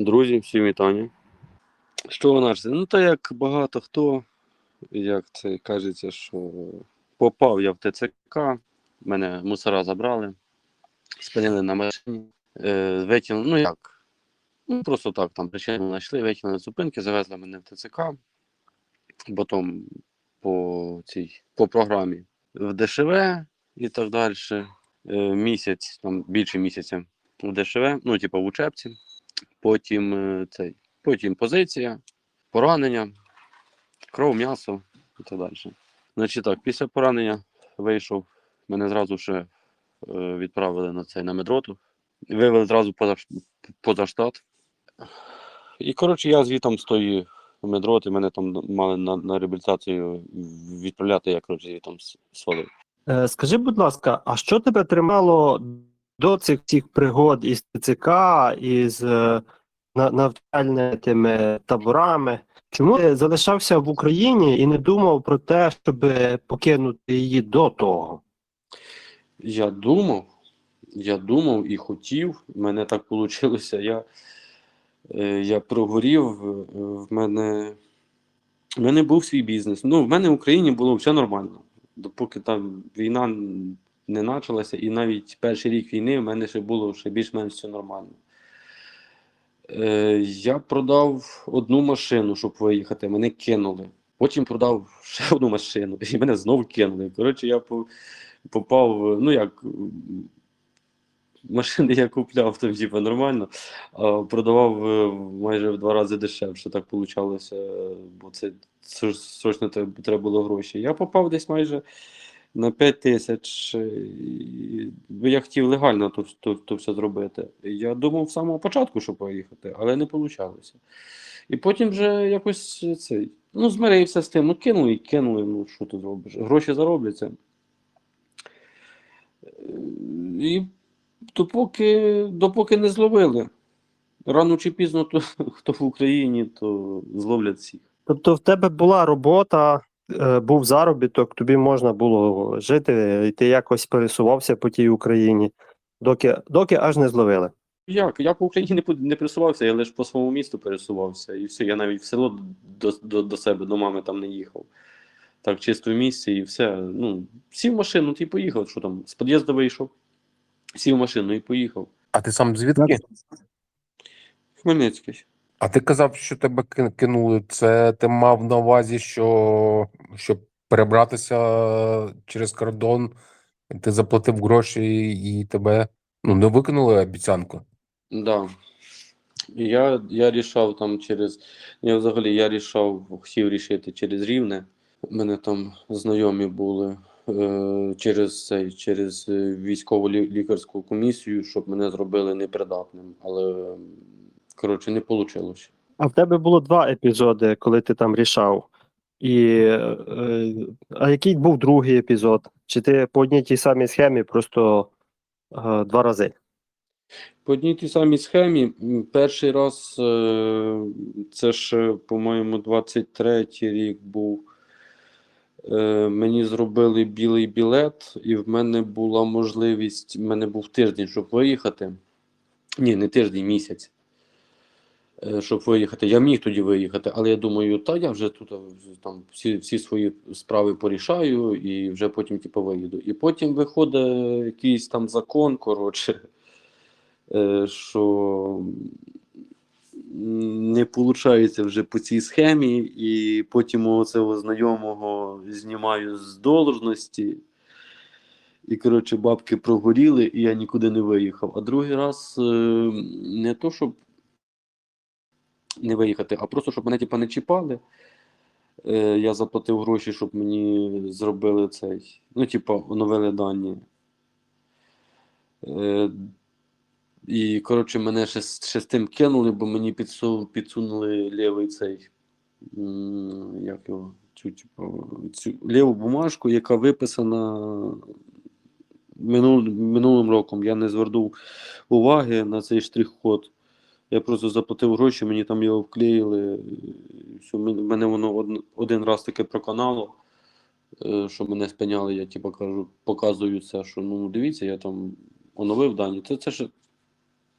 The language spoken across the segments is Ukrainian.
Друзі, всім вітання. Що у нас? Ну, та як багато хто, як це кажеться, що попав я в ТЦК, мене мусора забрали, спинили на машині, е, витягнули, ну як? Ну, просто так, там причину знайшли, витягнули зупинки, завезли мене в ТЦК, потім по цій по програмі в ДШВ і так далі. Е, місяць, там більше місяця в ДШВ, ну, типу в учебці потім е, цей, потім позиція, поранення, кров, м'ясо і так далі. Значить так, після поранення вийшов, мене зразу ще е, відправили на цей на медроту, вивели зразу поза, поза штат. І коротше, я звітом з тої медроти, мене там мали на, на реабілітацію відправляти, я коротше звітом свалив. Е, Скажи, будь ласка, а що тебе тримало до цих всіх пригод із ТЦК, із е, навчальними таборами? Чому ти залишався в Україні і не думав про те, щоб покинути її до того? Я думав, я думав і хотів, в мене так вийшло. Я, е, я прогорів, в мене, в мене був свій бізнес. Ну, в мене в Україні було все нормально. Допоки там війна не почалася, і навіть перший рік війни в мене ще було ще більш-менш все нормально. Е, я продав одну машину, щоб виїхати, мене кинули. Потім продав ще одну машину, і мене знову кинули. Коротше, я попав, ну як, машини я купляв там, типу, нормально, а продавав е, майже в два рази дешевше. Так вийшло, бо це ср- срочно треба було гроші. Я попав десь майже на 5 тисяч. Я хотів легально то, то, то все зробити. Я думав з самого початку, що поїхати, але не вийшло. І потім вже якось цей. Ну, змирився з тим, ну кинули і кинули, ну що ти зробиш? Гроші заробляться. Е, І допоки, допоки не зловили. Рано чи пізно, то, хто в Україні, то зловлять всіх. Тобто в тебе була робота, був заробіток, тобі можна було жити, і ти якось пересувався по тій Україні, доки, доки аж не зловили. Як? Я по Україні не, не пересувався, я лише по своєму місту пересувався. І все, я навіть в село до, до, до себе, до мами там не їхав. Так, чисто в місті і все. Ну, сів в машину, ти поїхав. Що там? З під'їзду вийшов, сів в машину і поїхав. А ти сам звідки? Хмельницький. А ти казав, що тебе кинули. Це ти мав на увазі, що щоб перебратися через кордон, ти заплатив гроші і тебе ну, не викинули обіцянку. Да. Я, я рішав там через. Я взагалі я рішав, хотів рішити через Рівне. Мене там знайомі були е, через цей, через військову лі- лікарську комісію, щоб мене зробили непридатним. Але коротше не вийшло. А в тебе було два епізоди, коли ти там рішав. І, е, а який був другий епізод? Чи ти по одній тій самій схемі просто е, два рази? По одній тій самій схемі, перший раз, е, це ж, по-моєму, 23-й рік був. Мені зробили білий білет, і в мене була можливість, в мене був тиждень, щоб виїхати. Ні, не тиждень, місяць. Е, Щоб виїхати. Я міг тоді виїхати, але я думаю, та я вже тут е, там всі, всі свої справи порішаю і вже потім типу, виїду. І потім виходить якийсь там закон, коротше, е, що не виходить вже по цій схемі, і потім цього знайомого знімаю з должності. І, коротше, бабки прогоріли, і я нікуди не виїхав. А другий раз не то, щоб не виїхати, а просто, щоб мене типа, не чіпали. Е, я заплатив гроші, щоб мені зробили цей. Ну, типа, оновили дані. Е, і, коротше, мене ще, ще з тим кинули, бо мені підсу, підсунули лівий цей. Як його? Цю, типу, цю ліву бумажку, яка виписана минул, минулим роком. Я не звернув уваги на цей штрих-код. Я просто заплатив гроші, мені там його вклеїли. Все, мене воно один раз таке проканало, е, що мене спиняли. Я типу кажу, показую це, що ну дивіться, я там оновив дані. Це, це ж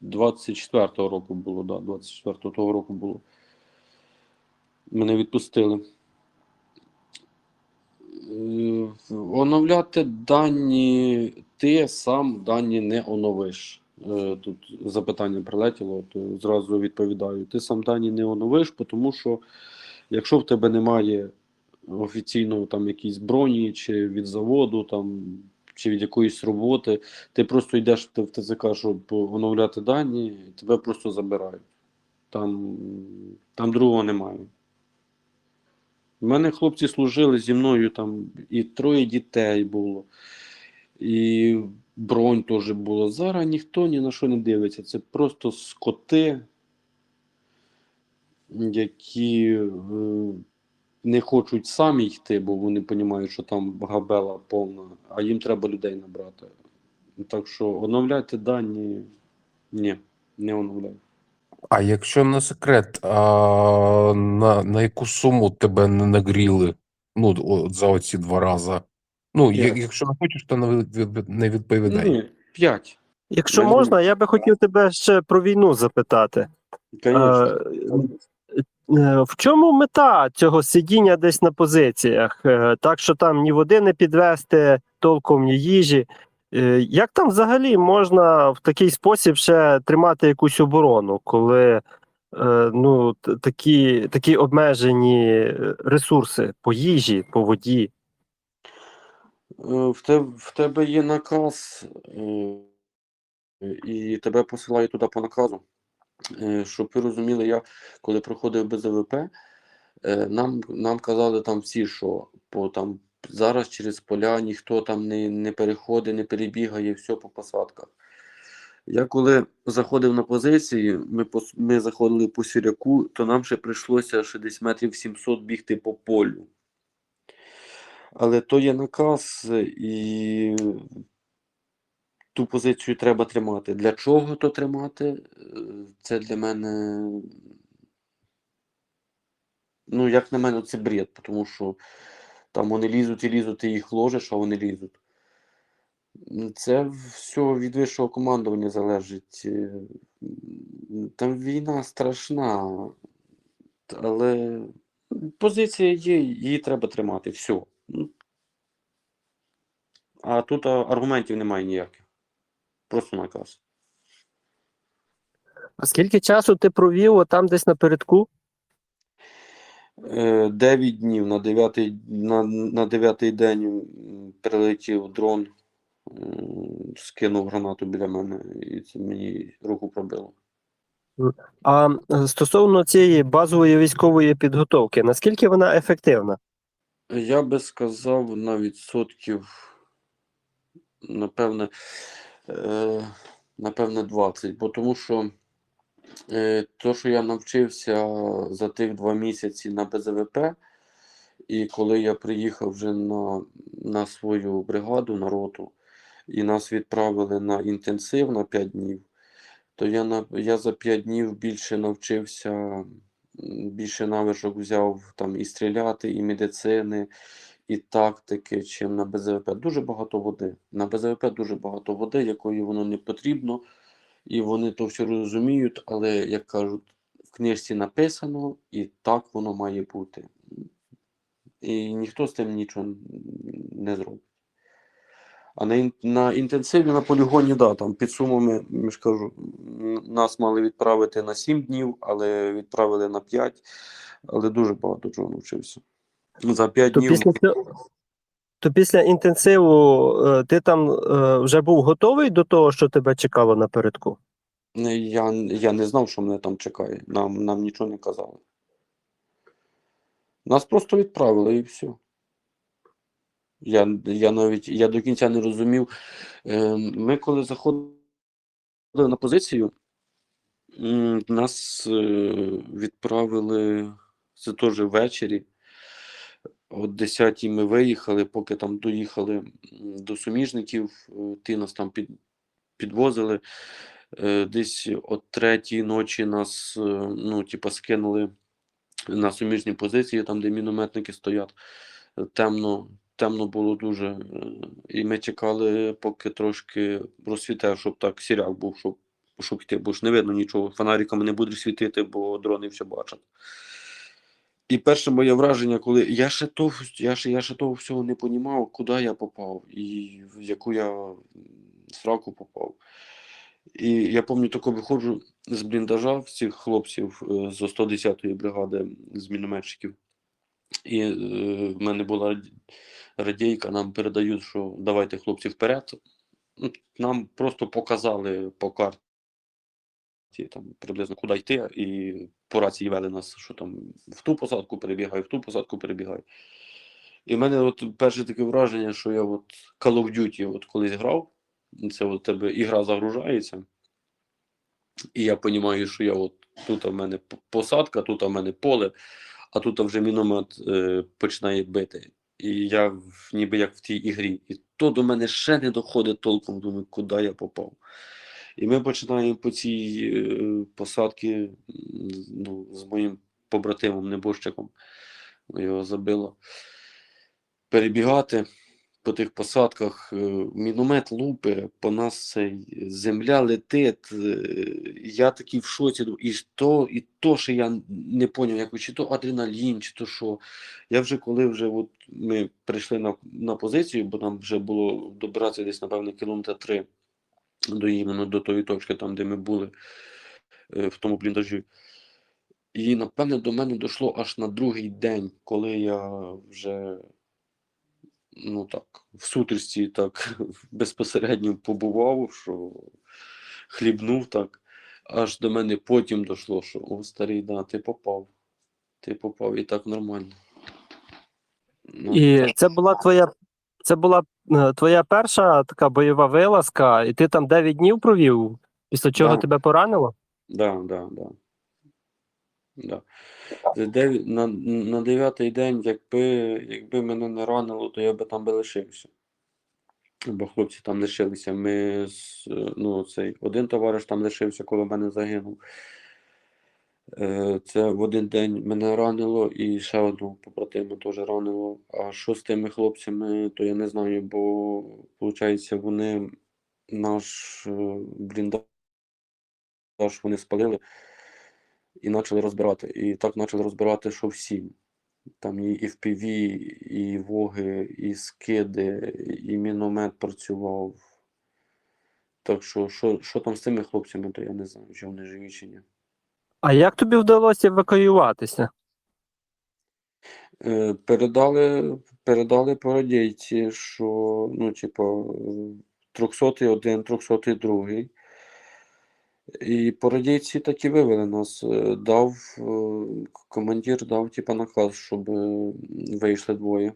24-го року було, да, 24-го того року було. Мене відпустили. Е, Оновляти дані, ти сам дані не оновиш. Е, Тут запитання прилетіло, то зразу відповідаю. Ти сам дані не оновиш, тому що якщо в тебе немає офіційного там якісь броні, чи від заводу, там, чи від якоїсь роботи, ти просто йдеш в ТЦК, щоб оновляти дані, і тебе просто забирають. Там, там другого немає. У мене хлопці служили зі мною там і троє дітей було, і бронь теж було. Зараз ніхто ні на що не дивиться. Це просто скоти, які е, не хочуть самі йти, бо вони розуміють, що там габела повна, а їм треба людей набрати. Так що оновляйте дані. Ні, не оновляйте. А якщо не секрет, а на, на яку суму тебе не нагріли? Ну, от за оці два рази. Ну, П'ять. якщо не хочеш, то не, від- не відповідай. Ні, п'ять. Якщо Мене- можна, я би хотів тебе ще про війну запитати. Звісно. Е, е, В чому мета цього сидіння десь на позиціях? Е, Так, що там ні води не підвести, толком, ні їжі. Е, Як там взагалі можна в такий спосіб ще тримати якусь оборону, коли е, ну, т- такі, такі обмежені ресурси по їжі, по воді? Е, В тебе, в тебе є наказ, е, і тебе посилають туди по наказу. Е, Щоб ви розуміли, я коли проходив БЗВП, нам, нам казали там всі, що по, там, зараз через поля ніхто там не, не переходить, не перебігає, все по посадках. Я коли заходив на позиції, ми, ми заходили по сіряку, то нам ще прийшлося ще десь метрів 700 бігти по полю. Але то є наказ, е, і ту позицію треба тримати. Для чого то тримати? Е, Це для мене, ну, як на мене, це бред, тому що там вони лізуть і лізуть, ти їх ложиш, а вони лізуть. Це все від вищого командування залежить. Е, Там війна страшна, але позиція є, її треба тримати. Все. А тут аргументів немає ніяких. Просто наказ. А скільки часу ти провів там десь напередку? Е, Дев'ять днів на дев'ятий на, на дев'ятий день прилетів дрон, скинув гранату біля мене, і це мені руку пробило. А е, стосовно цієї базової військової підготовки, наскільки вона ефективна? Я би сказав на відсотків, напевне, е, напевне 20, бо тому що е, то, що я навчився за тих два місяці на БЗВП, і коли я приїхав вже на, на свою бригаду, на роту, і нас відправили на інтенсив на 5 днів, то я, на, я за 5 днів більше навчився, більше навичок взяв там і стріляти, і медицини, і тактики, чим на БЗВП. Дуже багато води. На БЗВП дуже багато води, якої воно не потрібно, і вони то все розуміють, але, як кажуть, в книжці написано, і так воно має бути. І ніхто з тим нічого не зробить. А на, на інтенсиві на полігоні, да, там під сумами, я ж кажу, нас мали відправити на 7 днів, але відправили на 5, але дуже багато чого навчився. За 5 То днів після, то після інтенсиву е, ти там е, вже був готовий до того, що тебе чекало напередку? я, я не знав, що мене там чекає. Нам, нам нічого не казали. Нас просто відправили і все. Я, я навіть я до кінця не розумів. Е, Ми коли заходили на позицію, нас е, відправили це теж ввечері. О 10 ми виїхали, поки там доїхали до суміжників, е, ті нас там під, підвозили. Десь о третій ночі нас ну, типа, скинули на суміжні позиції, там, де мінометники стоять. Темно, темно було дуже. е, І ми чекали, поки трошки розсвіте, щоб так сіряк був, щоб щоб йти, бо ж не видно нічого. Фонариками не будеш світити, бо дрони все бачать. І перше моє враження, коли я ще того, я ще, я ще того всього не понімав, куди я попав і в яку я сраку попав. І я пам'ятаю, тако виходжу з бліндажа в цих хлопців е, з 110-ї бригади з мінометчиків. І е, в мене була радійка, нам передають, що давайте хлопці вперед. Ну, Нам просто показали по карті там приблизно куди йти, і по рації вели нас, що там в ту посадку перебігай, в ту посадку перебігай. І в мене от перше таке враження, що я от Call of Duty от колись грав, це от тебе ігра загружається. І я розумію, що я от тут в мене посадка, тут в мене поле, а тут вже міномет е, починає бити. І я ніби як в тій ігрі. І то до мене ще не доходить толком, думаю, куди я попав. І ми починаємо по цій е, посадці ну, з моїм побратимом, небожчиком, його забило, перебігати по тих посадках. е, Міномет лупи, по нас цей, земля летить. е, Я такий в шоці. І то, і то, що я не поняв, як, чи то адреналін, чи то що. Я вже коли вже от ми прийшли на, на позицію, бо нам вже було добиратися десь, напевно, кілометра три до іменно до тої точки, там, де ми були е, в тому бліндажі. І, напевне, до мене дійшло аж на другий день, коли я вже ну так, в сутрісті так безпосередньо побував, що хлібнув так. Аж до мене потім дійшло, що о, старий, да, ти попав. Ти попав і так нормально. Ну, І це була твоя. Це була е, твоя перша така бойова вилазка, і ти там 9 днів провів, після чого Да. тебе поранило? Да, да, да. Да. На, на дев'ятий день, якби, якби мене не ранило, то я би там би лишився. Бо хлопці там лишилися. Ми ну, цей, один товариш там лишився, коли мене загинув. Е, Це в один день мене ранило і ще одного побратима теж ранило. А що з тими хлопцями, то я не знаю, бо, виходить, вони наш бліндаж вони спалили і почали розбирати. І так почали розбирати, що всі. Там і FPV, і воги, і скиди, і міномет працював. Так що, що, що там з цими хлопцями, то я не знаю, чи вони живі чи ні. А як тобі вдалося евакуюватися? Е, Передали, передали по радійці, що ну, типу, 300 один, 300 другий. І по радійці так і вивели нас. Е, Дав е, командир дав типу, наказ, щоб е, вийшли двоє.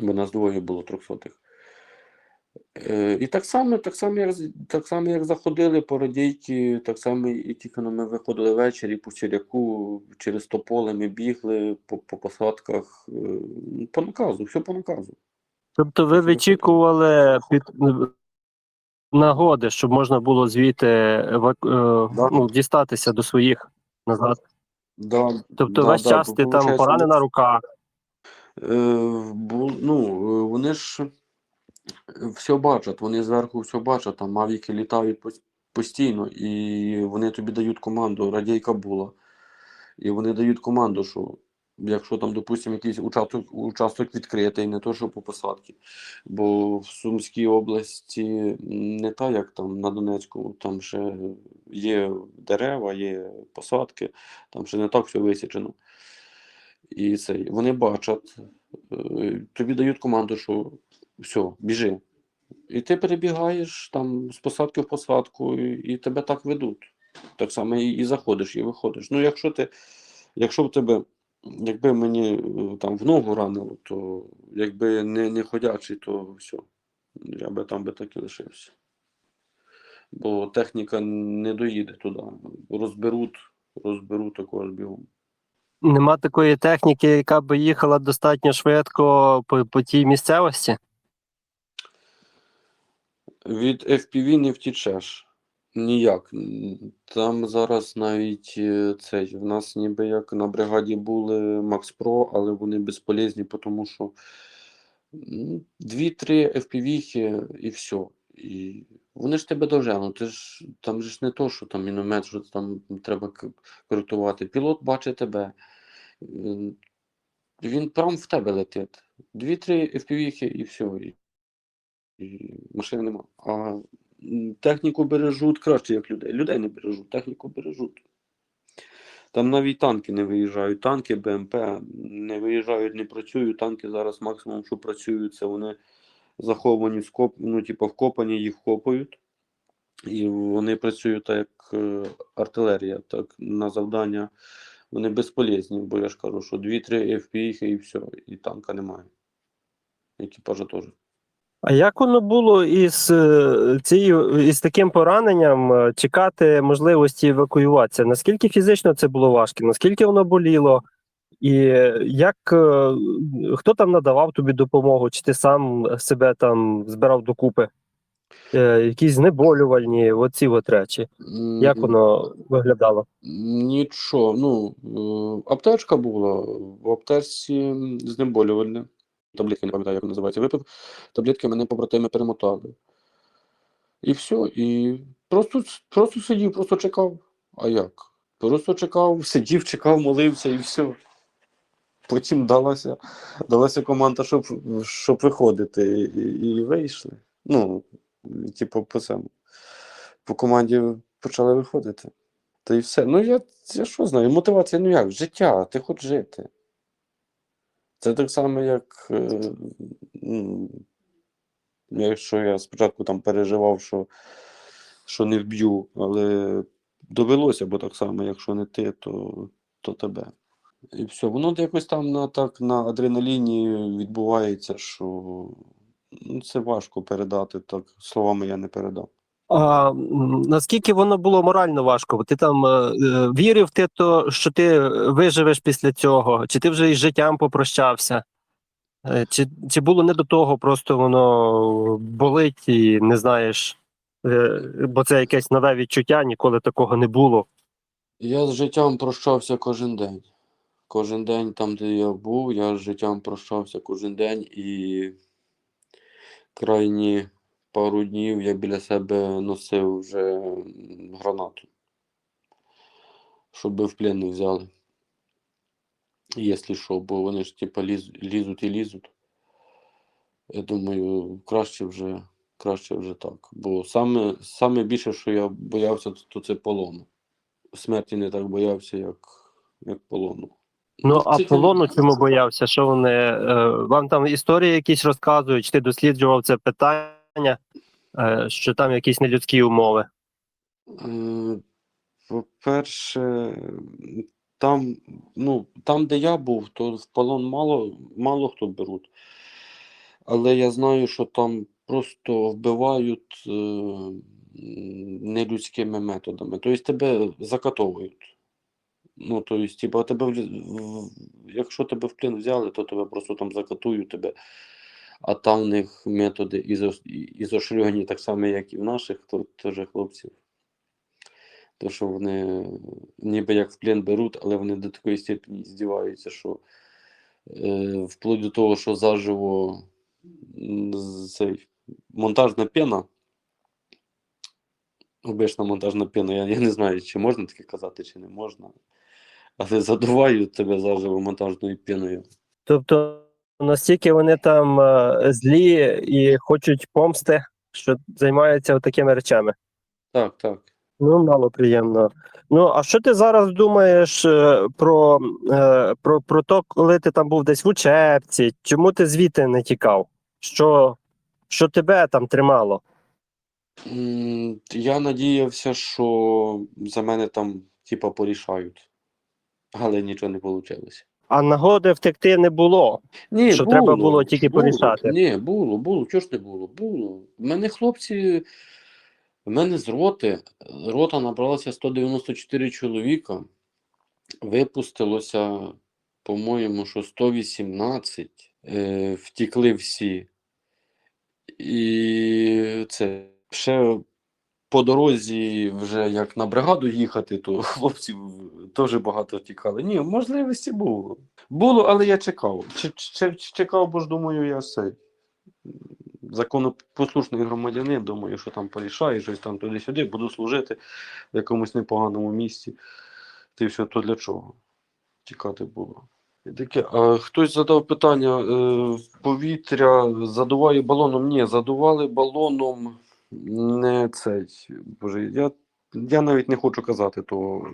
Бо нас двоє було трьохсотих. І так само, так само, як, так само, як заходили по радійки, так само і тільки ну, ми виходили ввечері по Черяку, через то поле ми бігли по, по посадках. По наказу, все по наказу. Тобто ви вичікували під нагоди, щоб можна було звідти еваку... е, Да. ну, дістатися до своїх назад. Да, Тобто да, весь да, час ти там поранена рука. Е, бу, ну, е, вони ж все бачать, вони зверху все бачать, там мавіки літають постійно, і вони тобі дають команду, радійка була. І вони дають команду, що якщо там, допустимо, якийсь участок, участок відкритий, не то, що по посадці. Бо в Сумській області не та, як там на Донецьку, там ще є дерева, є посадки, там ще не так все висічено. І цей, вони бачать, е, тобі дають команду, що все, біжи. І ти перебігаєш там з посадки в посадку, і, і тебе так ведуть. Так само і, і заходиш, і виходиш. Ну, якщо ти, якщо в тебе, якби мені е, там в ногу ранило, то якби не, не ходячий, то все. Я би там би так і лишився. Бо техніка не доїде туди. Розберуть, розберуть також бігом. Нема такої техніки, яка би їхала достатньо швидко по, по тій місцевості. Від FPV не втічеш. Ніяк. Там зараз навіть е, цей. В нас ніби як на бригаді були Max Pro, але вони безполезні, тому що дві-три FPV і все. І вони ж тебе доженуть. Ти ж там ж не то, що там міномет, що там треба коректувати. Пілот бачить тебе. Він прям в тебе летить. Дві-три FPV і все. І, машини нема. А техніку бережуть краще, як людей. Людей не бережуть, техніку бережуть. Там навіть танки не виїжджають. Танки, БМП не виїжджають, не працюють. Танки зараз максимум, що працюють, це вони заховані, скоп, ну, типу, вкопані, їх вкопують. І вони працюють так, як е, артилерія, так, на завдання. Вони безполезні, бо я ж кажу, що 2-3 FPI і все, і танка немає. Екіпажа теж. А як воно було із е, цією із таким пораненням е, чекати можливості евакуюватися? Наскільки фізично це було важко? Наскільки воно боліло? І як е, хто там надавав тобі допомогу? Чи ти сам себе там збирав докупи? Якісь знеболювальні, оці от речі. Як воно виглядало? Нічого. Ну, аптечка була. В аптечці знеболювальне. Таблетки, не пам'ятаю, як називається. Випив. Таблетки мене побратими перемотали. І все. І просто, просто сидів, просто чекав. А як? Просто чекав, сидів, чекав, молився і все. Потім далася, далася команда, щоб, щоб виходити, і, і вийшли. Ну, типу, по цьому. По команді почали виходити. Та й все. Ну, я, я що знаю, мотивація, ну як, життя, ти хочеш жити. Це так само, як. Е, якщо я спочатку там переживав, що, що не вб'ю, але довелося, бо так само, якщо не ти, то, то тебе. І все. Воно якось там на, так, на адреналіні відбувається, що ну, це важко передати. Так, словами я не передам. А наскільки воно було морально важко? Ти там е, е, вірив ти то, що ти виживеш після цього? Чи ти вже із життям попрощався? Е, Чи, чи було не до того, просто воно болить і не знаєш, бо це якесь нове відчуття, ніколи такого не було. Я з життям прощався кожен день. Кожен день там, де я був, я з життям прощався кожен день і крайні пару днів я біля себе носив вже гранату, щоб в плен не взяли. Якщо що, бо вони ж типа лізуть і лізуть. Я думаю, краще вже, краще вже так. Бо саме, саме більше, що я боявся, то, то це полону. Смерті не так боявся, як, як полону. Ну а Це- полону чому боявся? Що вони е, вам там історії якісь розказують? Чи ти досліджував це питання, що там якісь нелюдські умови? Е, По-перше, там, ну, там, де я був, то в полон мало, мало хто беруть. Але я знаю, що там просто вбивають е, нелюдськими методами. Тобто тебе закатовують. Ну, тобто, типа, тебе, якщо тебе в плен взяли, то тебе просто там закатують тебе. А там в методи ізо- ізошльоні, так само, як і в наших, то теж хлопців. То, що вони ніби як в плен беруть, але вони до такої степені здіваються, що е, вплоть до того, що заживо цей, монтажна пена, обична монтажна пена, я, я не знаю, чи можна таке казати, чи не можна. Але задувають тебе заживо монтажною пеною. Тобто настільки вони там е, злі і хочуть помсти, що займаються такими речами. Так, так. Ну, мало приємно. Ну, а що ти зараз думаєш е, про, е, про, про то, коли ти там був десь в учебці? Чому ти звідти не тікав? Що, що тебе там тримало? Я надіявся, що за мене там, типа, порішають. Але нічого не вийшло. А нагоди втекти не було. Ні, Що треба було тільки було. порішати. Ні, було, було. Чого ж не було? Було. У мене хлопці, в мене з роти, рота набралася 194 чоловіка. Випустилося, по-моєму, що 118. Е, втікли всі. І це ще по дорозі, вже як на бригаду їхати, то хлопців теж багато втікали. Ні, можливості було. Було, але я чекав. Чекав, бо ж думаю, я все. законопослушний громадянин, думаю, що там порішаю, щось там туди-сюди, буду служити в якомусь непоганому місці. Ти все то для чого? Тікати було. Таке, а хтось задав питання: е, повітря задуває балоном? Ні, задували балоном не цей. Боже, я, я навіть не хочу казати того.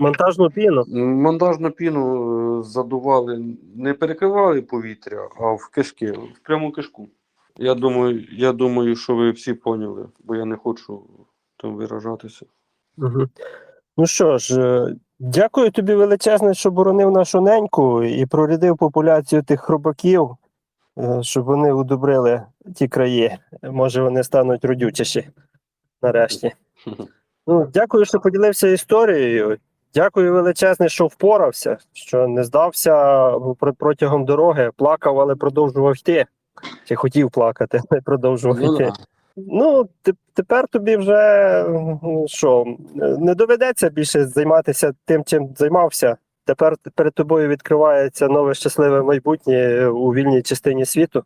Монтажну піну. Монтажну піну е, задували, не перекривали повітря, а в кишки, в пряму кишку. Я думаю, я думаю, що ви всі поняли, бо я не хочу там виражатися. Угу. Ну що ж, е, дякую тобі величезне, що боронив нашу неньку і прорядив популяцію тих хробаків, щоб вони удобрили ті краї. Може, вони стануть родючіші нарешті. Ну, дякую, що поділився історією. Дякую величезне, що впорався, що не здався протягом дороги, плакав, але продовжував йти. Чи хотів плакати, але продовжував Ну, йти. Ну, те- тепер тобі вже що, не доведеться більше займатися тим, чим займався. Тепер перед тобою відкривається нове щасливе майбутнє у вільній частині світу.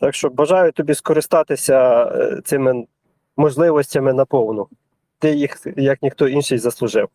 Так що бажаю тобі скористатися е, цими можливостями наповну. Ти їх, як ніхто інший, заслужив.